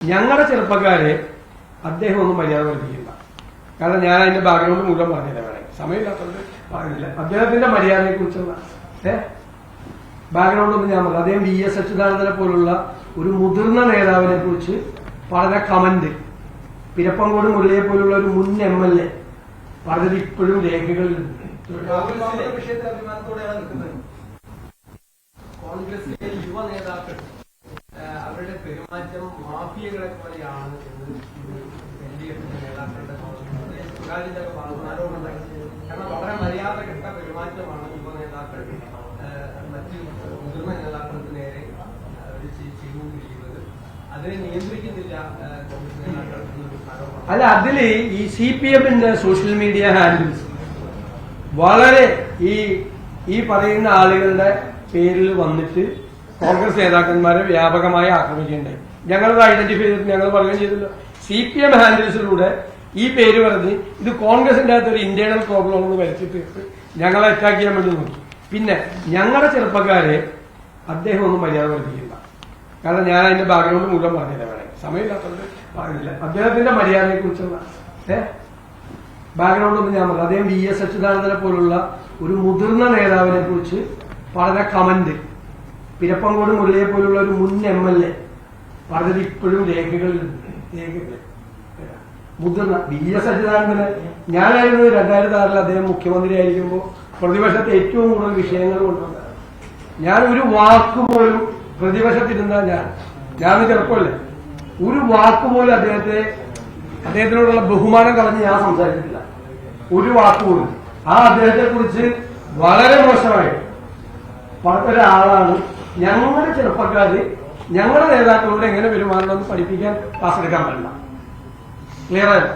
ഞങ്ങളുടെ ചെറുപ്പക്കാരെ അദ്ദേഹം ഒന്നും മര്യാദ പഠിപ്പിക്കില്ല കാരണം ഞാൻ അതിന്റെ ബാക്ക്ഗ്രൗണ്ട് മുഴുവൻ പറഞ്ഞില്ല വേണേ സമയമില്ലാത്തത് പറഞ്ഞില്ല. അദ്ദേഹത്തിന്റെ മര്യാദയെ കുറിച്ചുള്ള ഏ? ബാക്ക്ഗ്രൗണ്ട് ഒന്നും ഞാൻ പറഞ്ഞു അദ്ദേഹം വി എസ് അച്യുതാനന്ദനെ പോലുള്ള ഒരു മുതിർന്ന നേതാവിനെ കുറിച്ച് വളരെ കമന്റ് പിരപ്പങ്കോട് മുരളിയെ പോലുള്ള ഒരു മുൻ എം എൽ എ പറഞ്ഞത് ഇപ്പോഴും നിൽക്കുന്നത്. കോൺഗ്രസിലെ യുവ നേതാക്കൾ പെരുമാറ്റം മാഫിയകളെ പോലെയാണ് എന്ന് എൽ ഡി എഫിന്റെ നേതാക്കളുടെ സ്വകാര്യത ആരോപണം കാരണം വളരെ മര്യാദ കെട്ട പെരുമാറ്റമാണ് യുവ നേതാക്കൾ മറ്റ് മുതിർന്ന നേതാക്കൾക്ക് നേരെ ചെയ്തുകൊണ്ടിരിക്കുന്നത്. അതിനെ നിയന്ത്രിക്കുന്നില്ല കോൺഗ്രസ് നേതാക്കൾ അല്ല അതിൽ ഈ സി പി എമ്മിന്റെ സോഷ്യൽ മീഡിയ ഹാൻഡിൽസ് വളരെ ഈ ഈ പറയുന്ന ആളുകളുടെ പേരിൽ വന്നിട്ട് കോൺഗ്രസ് നേതാക്കന്മാരെ വ്യാപകമായി ആക്രമിക്കുകയുണ്ടായി. ഞങ്ങളത് ഐഡന്റിഫൈ ചെയ്തിട്ട് ഞങ്ങൾ പറയുകയും ചെയ്തല്ലോ. സി പി എം ഹാൻഡിൽസിലൂടെ ഈ പേര് പറഞ്ഞ് ഇത് കോൺഗ്രസിന്റെ അകത്ത് ഒരു ഇന്റേണൽ പ്രോബ്ലം എന്ന് തീർത്ത് ഞങ്ങളെ അറ്റാക്ക് ചെയ്യാൻ വേണ്ടി നോക്കി. പിന്നെ ഞങ്ങളുടെ ചെറുപ്പക്കാരെ അദ്ദേഹം ഒന്നും മര്യാദ പഠിപ്പിക്കില്ല കാരണം ഞാൻ അതിന്റെ ബാക്ക്ഗ്രൗണ്ട് മുഴുവൻ പറഞ്ഞില്ല വേണേ സമയമില്ലാത്തത് പറഞ്ഞില്ല. അദ്ദേഹത്തിന്റെ മര്യാദയെ കുറിച്ചുള്ള ബാക്ക്ഗ്രൗണ്ട് ഒന്നും ഞാൻ പറഞ്ഞു അദ്ദേഹം വി എസ് അച്യുതാനന്ദനെ പോലുള്ള ഒരു മുതിർന്ന നേതാവിനെ കുറിച്ച് പറഞ്ഞ കമന്റ് പിരപ്പങ്കോട് മുരളിയെ പോലുള്ള ഒരു മുൻ എം എൽ എ പറഞ്ഞത് ഇപ്പോഴും രേഖകളിൽ മുതിർന്ന വി എസ് അച്യുതാനന്ദന് ഞാനായിരുന്നു രണ്ടായിരത്തി ആറിൽ അദ്ദേഹം മുഖ്യമന്ത്രി ആയിരിക്കുമ്പോൾ പ്രതിപക്ഷത്തെ ഏറ്റവും കൂടുതൽ വിഷയങ്ങൾ കൊണ്ടുവന്നത്. ഞാൻ ഒരു വാക്ക് പോലും പ്രതിപക്ഷത്തിരുന്ന ഞാൻ? ഞാൻ ചെറുപ്പമല്ലേ? ഒരു വാക്ക് പോലും അദ്ദേഹത്തെ അദ്ദേഹത്തിനോടുള്ള ബഹുമാനം കളഞ്ഞ് ഞാൻ സംസാരിച്ചിട്ടില്ല. ഒരു വാക്ക് പോലും. ആ അദ്ദേഹത്തെ കുറിച്ച് വളരെ മോശമായി പറഞ്ഞ ഒരാളാണ് ഞങ്ങളുടെ ചെറുപ്പക്കാര് ഞങ്ങളുടെ നേതാക്കളോട് എങ്ങനെ പെരുമാറണമെന്ന് പഠിപ്പിക്കാൻ ക്ലാസ് എടുക്കാൻ പറ്റില്ല ക്ലിയർ ആയോ?